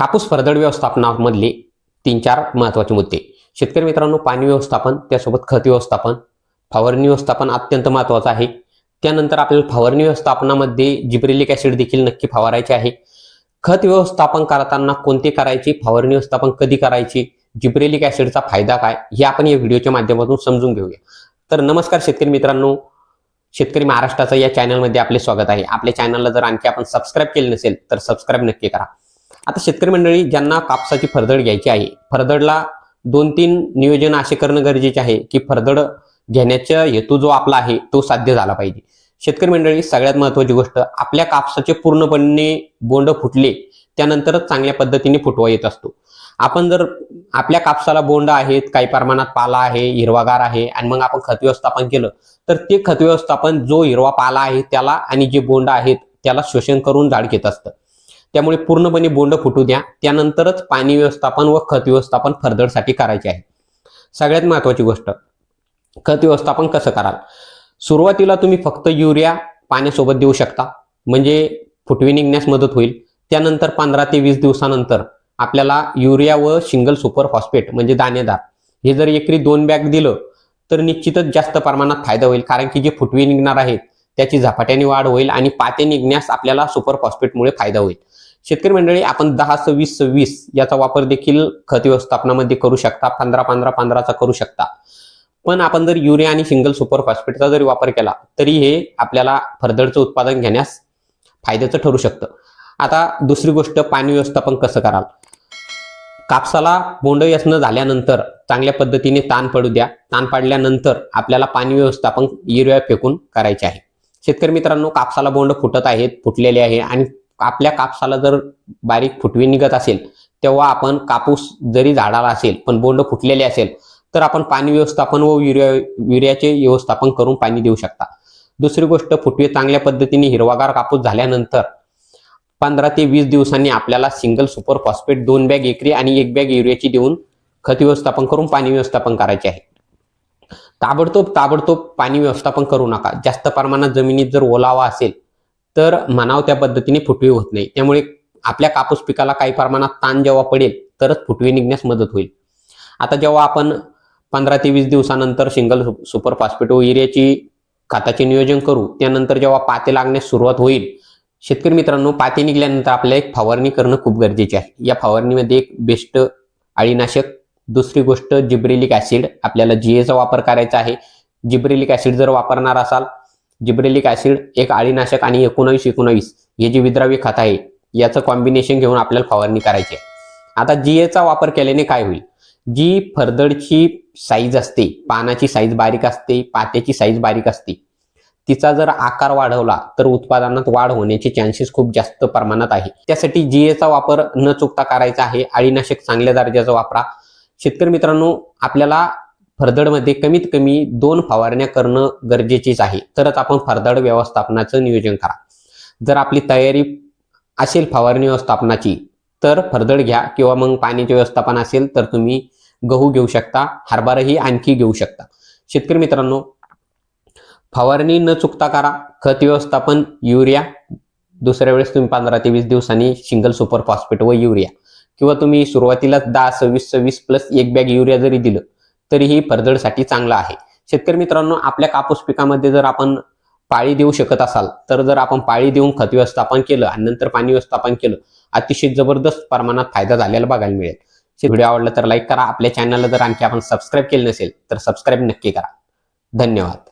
कापूस फरदड व्यवस्थापनामधले तीन चार महत्त्वाचे मुद्दे. शेतकरी मित्रांनो पाणी व्यवस्थापन त्यासोबत खत व्यवस्थापन फवारणी व्यवस्थापन अत्यंत महत्वाचं आहे. त्यानंतर आपल्याला फवारणी व्यवस्थापनामध्ये जिब्रेलिक ऍसिड देखील नक्की फवारायचे आहे. खत व्यवस्थापन करताना कोणते करायचे फवारणी व्यवस्थापन कधी करायची जिब्रेलिक ऍसिडचा फायदा काय हे आपण या व्हिडिओच्या माध्यमातून समजून घेऊया. तर नमस्कार शेतकरी मित्रांनो शेतकरी महाराष्ट्राचं या चॅनलमध्ये आपले स्वागत आहे. आपल्या चॅनलला जर आणखी आपण सबस्क्राईब केले नसेल तर सबस्क्राईब नक्की करा. आता शेतकरी मंडळी ज्यांना कापसाची फरदड घ्यायची आहे फरदडला दोन तीन नियोजन असे करणं गरजेचे आहे की फरदड घेण्याचा हेतू जो आपला आहे तो साध्य झाला पाहिजे. शेतकरी मंडळी सगळ्यात महत्वाची गोष्ट आपल्या कापसाचे पूर्णपणे बोंड फुटले त्यानंतरच चांगल्या पद्धतीने फुटवा येत असतो. आपण जर आपल्या कापसाला बोंड आहेत काही प्रमाणात पाला आहे हिरवागार आहे आणि मग आपण खत व्यवस्थापन केलं तर ते खत व्यवस्थापन जो हिरवा पाला आहे त्याला आणि जे बोंड आहेत त्याला शोषण करून झाड घेत असतं. त्यामुळे पूर्णपणे बोंड फुटू द्या. त्यानंतरच पाणी व्यवस्थापन व खत व्यवस्थापन फरदडसाठी करायचे आहे. सगळ्यात महत्वाची गोष्ट खत व्यवस्थापन कसं कराल? सुरुवातीला तुम्ही फक्त युरिया पाण्यासोबत देऊ शकता. म्हणजे फुटवी निघण्यास मदत होईल. त्यानंतर पंधरा ते वीस दिवसानंतर आपल्याला युरिया व सिंगल सुपर फॉस्फेट म्हणजे दाणेदार हे जर एकरी दोन बॅग दिलं तर निश्चितच जास्त प्रमाणात फायदा होईल. कारण की जे फुटवी निघणार आहेत त्याची झपाट्याने वाढ होईल आणि पाते निघण्यास आपल्याला सुपर फॉस्फेटमुळे फायदा होईल. शेतकरी मंडळी आपण दहा सव्वीस सव्वीस याचा वापर देखील खत व्यवस्थापनामध्ये करू शकता पंधरा पंधरा पंधराचा करू शकता. पण आपण जर युरिया आणि सिंगल सुपर फॉस्फेटचा जरी वापर केला तरी हे आपल्याला फरदडचं उत्पादन घेण्यास फायद्याचं ठरू शकतं. आता दुसरी गोष्ट पाणी व्यवस्थापन कसं कराल? कापसाला बोंड व्यसन झाल्यानंतर चांगल्या पद्धतीने ताण पडू द्या. ताण पाडल्यानंतर आपल्याला पाणी व्यवस्थापन युरिया फेकून करायचे आहे. शेतकरी मित्रांनो कापसाला बोंड फुटत आहेत फुटलेले आहे आणि आपल्या कापसाला जर बारीक फुटवी निघत असेल तेव्हा आपण कापूस जरी झाडाला असेल पण बोंड फुटलेले असेल तर आपण पाणी व्यवस्थापन व युरिया युरियाचे व्यवस्थापन करून पाणी देऊ शकता. दुसरी गोष्ट फुटवे चांगल्या पद्धतीने हिरवागार कापूस झाल्यानंतर पंधरा ते वीस दिवसांनी आपल्याला सिंगल सुपर फॉस्फेट दोन बॅग एकरी आणि एक बॅग युरियाची देऊन खत व्यवस्थापन करून पाणी व्यवस्थापन करायचे आहे. ताबडतोब ताबडतोब पाणी व्यवस्थापन करू नका. जास्त प्रमाणात जमिनीत जर ओलावा असेल तर मानाव त्या पद्धतीने फुटवे होत नाही. त्यामुळे आपल्या कापूस पिकाला काही प्रमाणात ताण जेव्हा पडेल तरच फुटवे निघण्यास मदत होईल. आता जेव्हा आपण पंधरा ते वीस दिवसानंतर सिंगल सुपर फॉस्फेट व युरियाची खताचे नियोजन करू त्यानंतर जेव्हा पाते लागण्यास सुरुवात होईल शेतकरी मित्रांनो पाते निघाल्यानंतर आपल्याला एक फवारणी करणं खूप गरजेचे आहे. या फवारणीमध्ये एक बेस्ट अळीनाशक दुसरी गोष्ट जिब्रेलिक ऍसिड आपल्याला जीएचा वापर करायचा आहे. जिब्रेलिक ऍसिड जर वापरणार असाल जिब्रेलिक ऍसिड एक अळीनाशक आणि एकोणावीस एकोणावीस हे जे विद्राव्य खत आहे याचं कॉम्बिनेशन घेऊन आपल्याला फवारणी करायची आहे. आता जीएचा वापर केल्याने काय होईल? जी फरदडची साईज असते पानाची साईज बारीक असते पात्याची साईज बारीक असते. तिचा जर आकार वाढवला तर उत्पादनात वाढ होण्याचे चान्सेस खूप जास्त प्रमाणात आहे. त्यासाठी जीएचा वापर न चुकता करायचा आहे. अळीनाशक चांगल्या दर्जाचा वापरा. शेतकरी मित्रांनो आपल्याला फरदडमध्ये कमीत कमी दोन फवारण्या करणं गरजेचेच आहे. तरच आपण फरदड व्यवस्थापनाचं नियोजन करा. जर आपली तयारी असेल फवारणी व्यवस्थापनाची तर फरदड घ्या किंवा मग पाण्याचे व्यवस्थापन असेल तर तुम्ही गहू घेऊ शकता हरभराही आणखी घेऊ शकता. शेतकरी मित्रांनो फवारणी न चुकता करा. खत व्यवस्थापन युरिया. दुसऱ्या वेळेस तुम्ही पंधरा ते वीस दिवसांनी सिंगल सुपर फॉस्फेट व युरिया. किंवा तुम्ही सुरुवातीलाच दहा सव्वीस सव्वीस प्लस एक बॅग युरिया जरी दिलं तरीही फरदडसाठी चांगलं आहे. शेतकरी मित्रांनो आपल्या कापूस पिकामध्ये जर आपण पाळी देऊ शकत असाल तर जर आपण पाळी देऊन खत व्यवस्थापन केलं आणि नंतर पाणी व्यवस्थापन केलं अतिशय जबरदस्त प्रमाणात फायदा झालेला बघायला मिळेल. व्हिडिओ आवडला तर लाईक करा. आपल्या चॅनलला जर आणखी आपण सबस्क्राईब केलं नसेल तर सबस्क्राईब नक्की करा. धन्यवाद.